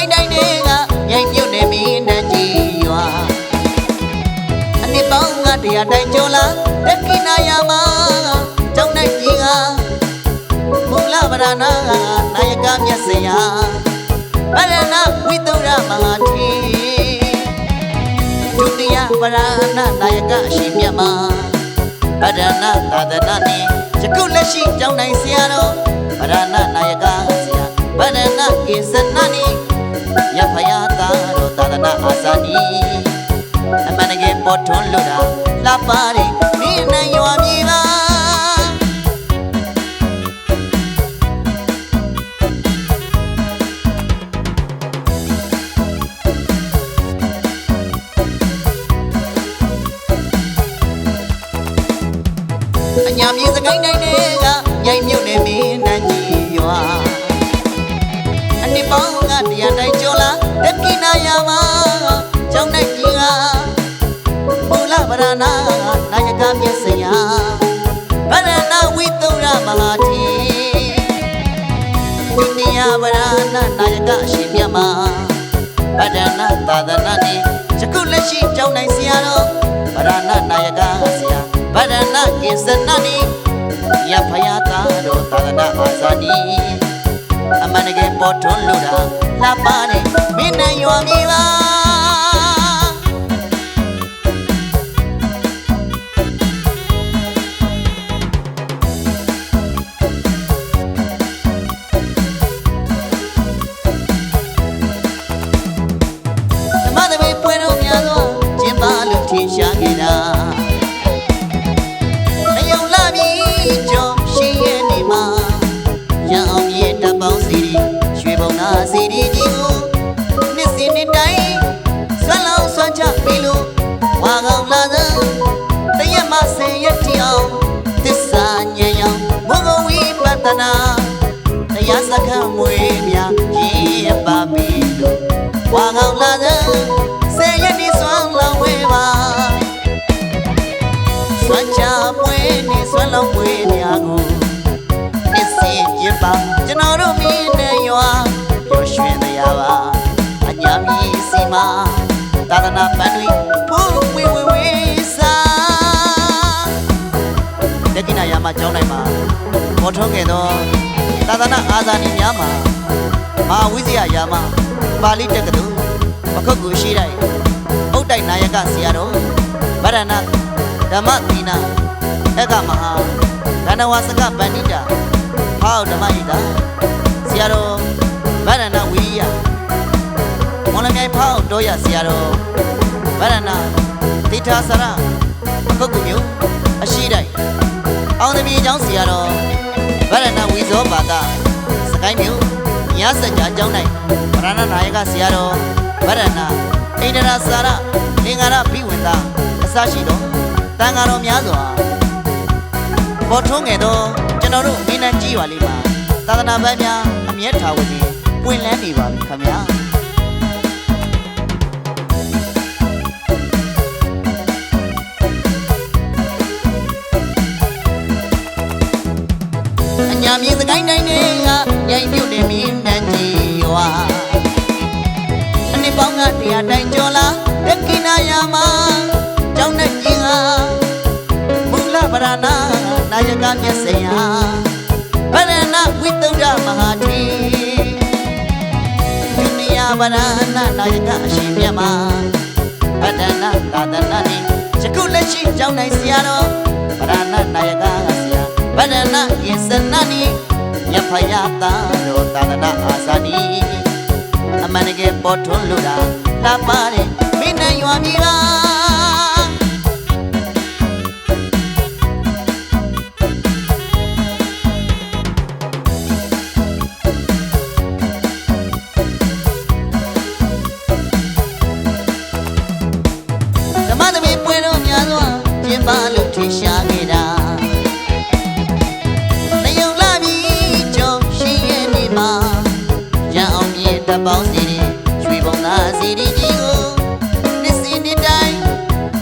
မြေစကိုင်းတိုင်းတွေကမြိုင်မြုပ်နေမင်းတန်းကြီးရွာအနှစ်ပေါင်းကတရားတိုင်းကျော်လာတက်ကိနာယာမှာကျောင်းနိုင်ကြီးကမူလဗရဏနာယကမျက်စရာဗရဏဝိတုရမဟာတီဒုတိယဗရဏနာယကအရှင်မြတ်မှာဗရဏသာသနာနှင့်ယခုလက်ရှိကျောင်းနိုင်ဆရာတော် နာအာဇာနီအမှန်တကယ်ပေါ်ထွန်းလို့တာလှပါတဲ့မင်းနိုင်ရွာမြေပါအညာမြေစကိုင်းတိုင်းတွေကမြိုင်မြုပ်နေမင်းတန်းကြီးရွာအနှစ်ပေါင်းကတရား တုရမဟာတီဒုတိယဗရဏနာယကအရှင်မြတ်မှာဗရဏသာသနာနှင့်ယခုလက်ရှိကျောင်းနိုင်ဆရာတော်ဗရဏနာယကဆရာဗရဏကိစ္စနာနိယဖယာတာတော်သာသနာအာဇာနီအမှန်တကယ်ပေါ်ထွန်းလို့တာလှပတဲ့မင်းနဲ့ရွာမြေပါ ရန်အောင်ရဲ့တပ်ပေါင်းစီရီရွှေဘုံနာစီရီကြီးကိုနှစ်စဉ်နှစ်တိုင်းဆွမ်းလောင်းဆွမ်းချပြီလို့ဝါကောင်လာသောတရက်မဆယ်ရက်တီအောင်သစ္စာညံရောင်ဘုံဘဝိပတနာတရားစခန်းမွေများရေးရပါပြီလို့ဝါကောင်လာတဲ့ မာသာသနာပန်းတွေဖူးဝေဝေဝေစာတက္ကိနာယာမကျောင်းတိုင်းမှာပေါ်ထွန်းခဲ့သောသာသနာအာဇာနည်များမှာမဟာဝိဇ္ဇာယာမပါဠိတက္ကသိုလ်ပခုတ်ကူရှိတိုင်းအုတ်တိုင်နာယကဆရာတော်ဗရဏဓမ္မသီနာအကမဟာကဏဝစကပန္နိတာဟောဓမ္မယိတာဆရာတော်ဗရဏဝိယမော် လမြိုင်ဖောက်တော်ရဆရာတော်ဗရဏတိထာဆရပခုတ်ကူမျိုးအရှိတိုင်းအောင်သမီးကျောင်းဆရာတော်ဗရဏဝီဇောဘာသာစကိုင်းမျိုးညစကြအကြောင်း၌ဗရဏနာယကဆရာတော်ဗရဏအိန္ဒရာစာရလင်္ကာရဘိဝန္တာအစရှိသောတန်ဃာတော်များစွာပေါ်ထွန်းငယ်သောကျွန်တော်တို့မင်းနှကြီးရွာလေးမှာသာသနာ့ဘက်များအမျက်ထာဝတိပွင့်လန်းနေပါပြီခင်ဗျာ ညာမြေစကိုင်းတိုင်းတွေကရိုင်မြုပ်နေမင်းနှကြီးရွာအနှစ်ပေါင်းကတရားတိုင်းကျော်လာတက်ကိနာယာမှာကျောင်းနဲ့ကြီးဟာမူလဗရဏနာယကမျက်စရာဗရဏဝိတုဒ္ဓမဟာတီဒုတိယဗရဏနာယကအရှင်မြတ်မှာဗဒနာသာသနာနှင့်ယခုလက်ရှိကျောင်းတိုင်းဆရာတော်ဗရဏနာယက ဆရာဗဒနာယေစနာနိယဖယာတာရောသာသနာအာဇာနီအမှန်တကယ်ပေါ်ထွန်းလို့တာလာပါတဲ့မင်းနဲ့ရွာမြေပါ ရန်အောင်မြေတပ်ပေါင်းစီရီရွှေဘုံသားစီရီကြီးကိုနှစ်စီနှစ်တိုင်း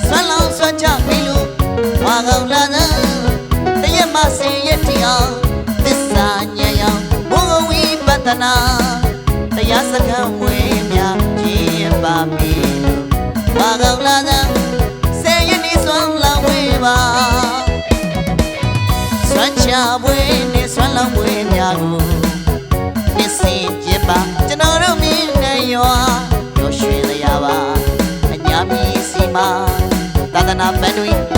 ဆွမ်းလောင်းဆွမ်းချပြီလို့ဝါကောင်လာသာတရက်မစင်ရက်တီအောင်သစ္စာညံရောင်ဘုံဝိပဿနာတရားစစကံဝေးများခြင်းပါမီလို့ဘာကောင်းလာသာဆယ်ရည်နေစွမ်းလောင်းဝေးပါစွမ်းချပွေးနေစွမ်းလောင်းဝေးများကို မာသာသနာပန်းတွင်